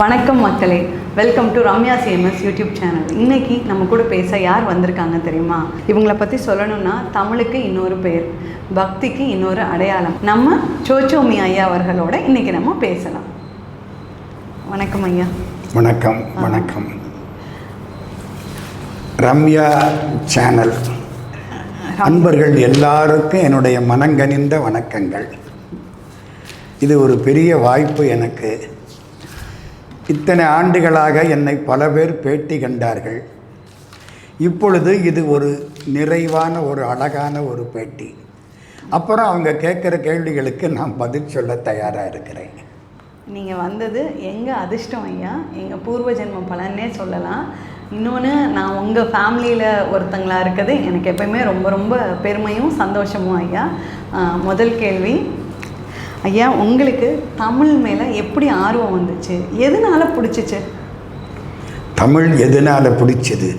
வணக்கம் மக்களே. Welcome to Ramya சேமஸ் யூடியூப் சேனல் இன்னைக்கு நம்ம கூட பேச யார் வந்திருக்காங்க தெரியுமா? இவங்கள பற்றி சொல்லணும்னா தமிழுக்கு இன்னொரு பெயர் பக்திக்கு இன்னொரு அடையாளம். நம்ம சோச்சோமி ஐயா அவர்களோட இன்னைக்கு நம்ம பேசலாம். வணக்கம் ஐயா. வணக்கம் வணக்கம். ரம்யா சேனல் அன்பர்கள் எல்லாருக்கும் என்னுடைய மனங்கனிந்த வணக்கங்கள். இது ஒரு பெரிய வாய்ப்பு எனக்கு. இத்தனை ஆண்டுகளாக என்னை பல பேர் பேட்டி கண்டார்கள். இப்பொழுது இது ஒரு நிறைவான ஒரு அழகான ஒரு பேட்டி. அப்புறம் அவங்க கேட்குற கேள்விகளுக்கு நான் பதில் சொல்ல தயாராக இருக்கிறேன். நீங்கள் வந்தது எங்கள் அதிர்ஷ்டம் ஐயா? எங்கள் பூர்வ ஜென்ம பலன்னே சொல்லலாம். இன்னொன்று நான் உங்கள் ஃபேமிலியில் ஒருத்தங்களா இருக்குது எனக்கு எப்பயுமே ரொம்ப ரொம்ப பெருமையும் சந்தோஷமும் ஐயா. முதல் கேள்வி ஐயா உங்களுக்கு தமிழ் மேலே எப்படி ஆர்வம் வந்துச்சு? எதனால் பிடிச்சிச்சு? தமிழ் எதனால் பிடிச்சது?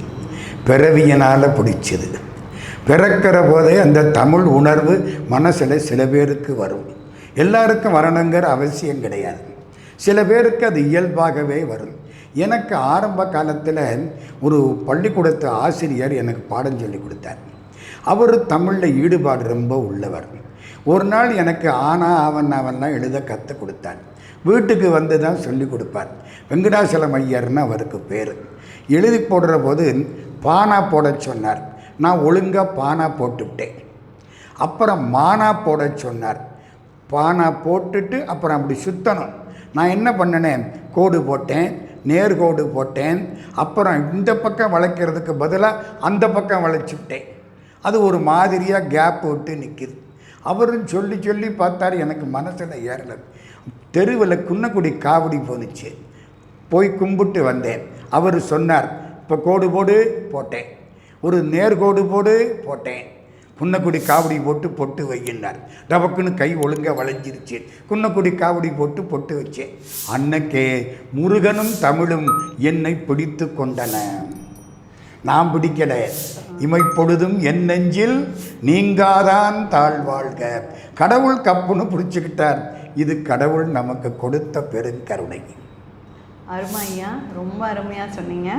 பிறவியனால் பிடிச்சது. பிறக்கிற போதே அந்த தமிழ் உணர்வு மனசில் சில பேருக்கு வரும். எல்லாருக்கும் வரணுங்கிற அவசியம் கிடையாது. சில பேருக்கு அது இயல்பாகவே வரும். எனக்கு ஆரம்ப காலத்தில் ஒரு பள்ளிக்கூடத்து ஆசிரியர் எனக்கு பாடம் சொல்லி கொடுத்தார். அவர் தமிழில் ஈடுபாடு ரொம்ப உள்ளவர். ஒரு நாள் எனக்கு ஆனா அவன் அவன்லாம் எழுத கற்றுக் கொடுத்தான். வீட்டுக்கு வந்து தான் சொல்லி கொடுப்பார் வெங்கடாசலம் ஐயர்னு அவருக்கு பேர். எழுதி போடுற போது பானா போட சொன்னார். நான் ஒழுங்காக பானா போட்டுவிட்டேன். அப்புறம் மானா போட சொன்னார். பானா போட்டுட்டு அப்புறம் அப்படி சுற்றணும் நான் என்ன பண்ணினேன்? கோடு போட்டேன் நேர்கோடு போட்டேன். அப்புறம் இந்த பக்கம் வளைக்கிறதுக்கு பதிலாக அந்த பக்கம் வளைச்சுட்டேன் அது ஒரு மாதிரியாக கேப் விட்டு நிற்கிது அவரும் சொல்லி சொல்லி பார்த்தார் எனக்கு மனசில் ஏறலை. தெருவில் குன்னக்குடி காவடி போனுச்சு போய் கும்பிட்டு வந்தேன். அவர் சொன்னார் இப்போ கோடு போடு போட்டேன். ஒரு நேர்கோடு போடு போட்டேன். குன்னக்குடி காவடி போட்டு பொட்டு வையினார். டபக்குன்னு கை ஒழுங்காக வளைஞ்சிருச்சு. குன்னக்குடி காவடி போட்டு பொட்டு வச்சேன். அன்னைக்கே முருகனும் தமிழும் என்னை பிடித்து கொண்டன. நான் பிடிக்கல. இமைப்பொழுதும் என் நெஞ்சில் நீங்காதான் தாழ்வாழ்க கடவுள் கப்புன்னு பிடிச்சிக்கிட்டார். இது கடவுள் நமக்கு கொடுத்த பெருங்கருணை. அருமையா ரொம்ப அருமையாக சொன்னீங்க.